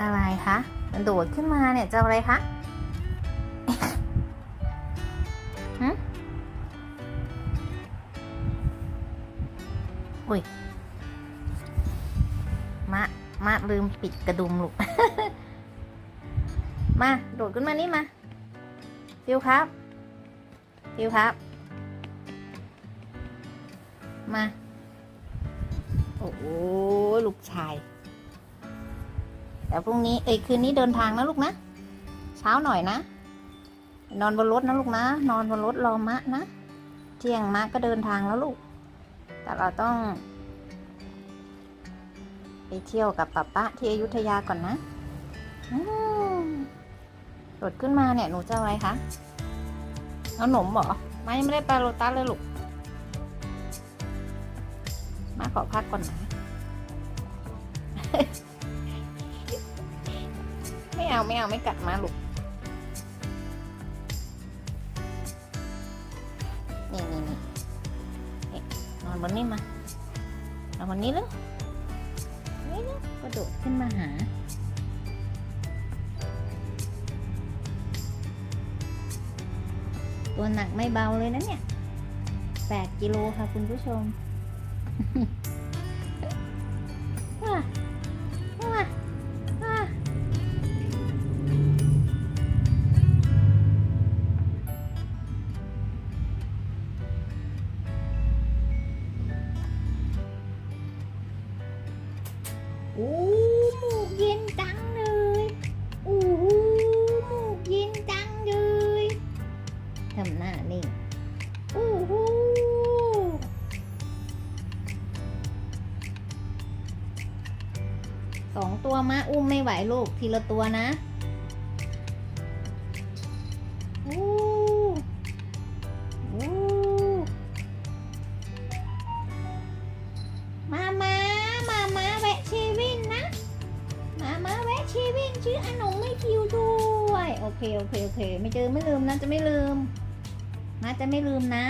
อะไรคะ มันโดดขึ้นมาเนี่ยจะอะไรคะหึอุ้ย มะ มะลืมปิดกระดุมลูก มา โดดขึ้นมานี่มา ฟิวครับ ฟิวครับ มา โอ้โหลูกชาย แต่พรุ่งนี้เอ้ยคืนนี้เดินทางนะลูกนะ เช้าหน่อยนะ นอนบนรถนะลูกนะ นอนบนรถรอมะนะ เที่ยงมะก็เดินทางแล้วลูก แต่เราต้อง ไปเที่ยวกับป๊าป๊าที่อยุธยาก่อนนะอืมโดขึ้นมาเนี่ยหนูจะอะไรคะเอาหนมเหรอมายังไม่ได้ไปโรตัสเลยลูก มาขอพักก่อนนะ เอาไม่เอาไม่กัดมาลูกนี่นี่นี่นี่นอนบนนี้มานอนบนนี้เลยนี่นะกระโดดขึ้นมาหาตัวหนักไม่เบาเลยนะเนี่ยแปดกิโลค่ะคุณผู้ชม โอ้หมูกเย็นจังเลยโอ้โหหมูกเย็นจังเลยทำหน้านิ่งโอ้โหสองตัวมะอุ้มไม่ไหวลูกทีละตัวนะ มาแวะเชวินชื่ออนงไม่คิวด้วย โอเค โอเค โอเค ไม่เจอไม่ลืมนะ จะไม่ลืมนะจะไม่ลืมนะ